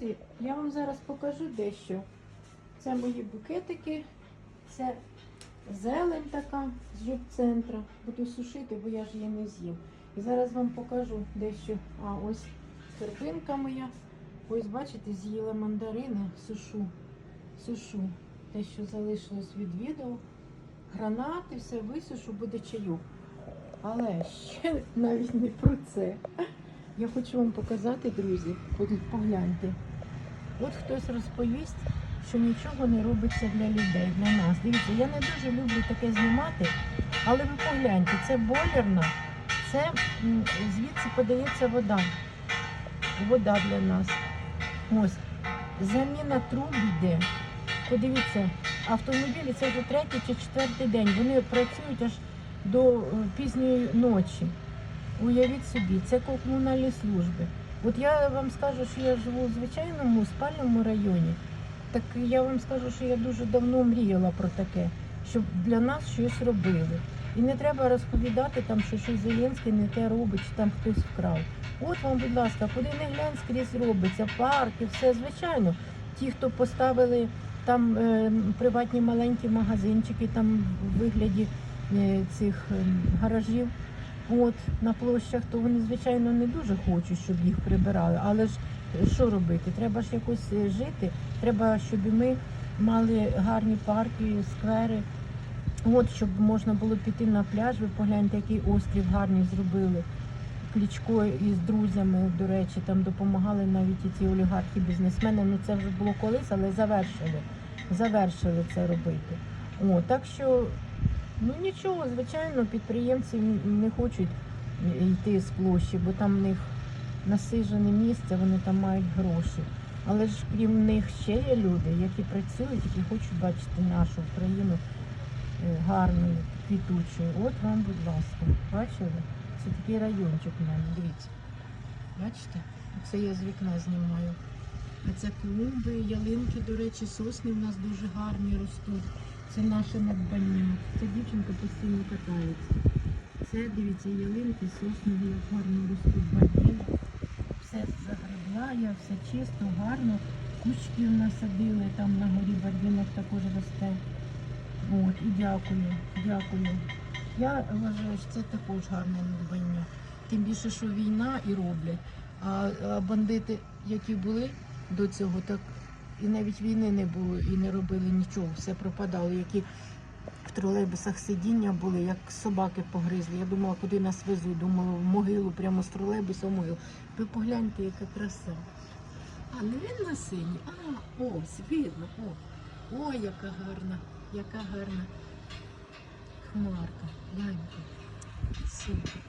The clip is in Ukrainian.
Друзі, я вам зараз покажу дещо. Це мої букетики, це зелень така з жук-центра. Буду сушити, бо я ж її не з'їм. І зараз вам покажу дещо. А ось серпинка моя. Ось, бачите, з'їла мандарини, сушу, сушу. Те, що залишилось від відео. Гранати, все висушу, буде чайок. Але ще навіть не про це. Я хочу вам показати, друзі, погляньте. От хтось розповість, що нічого не робиться для людей, для нас. Дивіться, я не дуже люблю таке знімати, але ви погляньте, це бойлерна, це звідси подається вода. Вода для нас. Ось. Заміна труб йде. Подивіться, автомобілі це вже третій чи четвертий день. Вони працюють аж до е, пізньої ночі. Уявіть собі, це комунальні служби. От я вам скажу, що я живу в звичайному спальному районі. Так я вам скажу, що я дуже давно мріяла про таке, щоб для нас щось робили. І не треба розповідати там, що щось Зеленський не те робить, чи там хтось вкрав. От вам, будь ласка, куди не глянь, скрізь робиться, парки, все звичайно. Ті, хто поставили там е, приватні маленькі магазинчики, там в вигляді е, цих е, гаражів. От на площах, то вони, звичайно, не дуже хочуть, щоб їх прибирали. Але ж е, що робити? Треба ж якось е, жити. Треба, щоб ми мали гарні парки, сквери. От, щоб можна було піти на пляж, ви погляньте, який острів гарний зробили. Клічко із друзями, до речі, там допомагали навіть і ці олігархи, бізнесмени. Ну це вже було колись, але завершили. Завершили це робити. О, так що Ну нічого, звичайно, підприємці не хочуть йти з площі, бо там в них насижене місце, вони там мають гроші. Але ж крім них ще є люди, які працюють, які хочуть бачити нашу Україну е, гарною, квітучою. От вам, будь ласка, бачили? Це такий райончик в мене, дивіться. Бачите? Це я з вікна знімаю. А це клумби, ялинки, до речі, сосни в нас дуже гарні ростуть. Це наше надбання. Ця дівчинка постійно катається. Це, дивіться, ялинки, сосни, гарно ростуть баділ. Все загребла, я все чисто, гарно. Кучки насадили, там на горі бардінок також росте. От, і дякую, дякую. Я вважаю, що це також гарне надбання. Тим більше, що війна і роблять. А бандити, які були до цього, так і навіть війни не було і не робили нічого, все пропадало. Які в тролейбусах сидіння були, як собаки погризли. Я думала, куди нас везуть. Думала, в могилу, прямо з тролейбуса в могилу. Ви погляньте, яка краса. А не видно сині? А, ось, видно. О, Ой, яка гарна, яка гарна хмарка. Гляньте. Супер.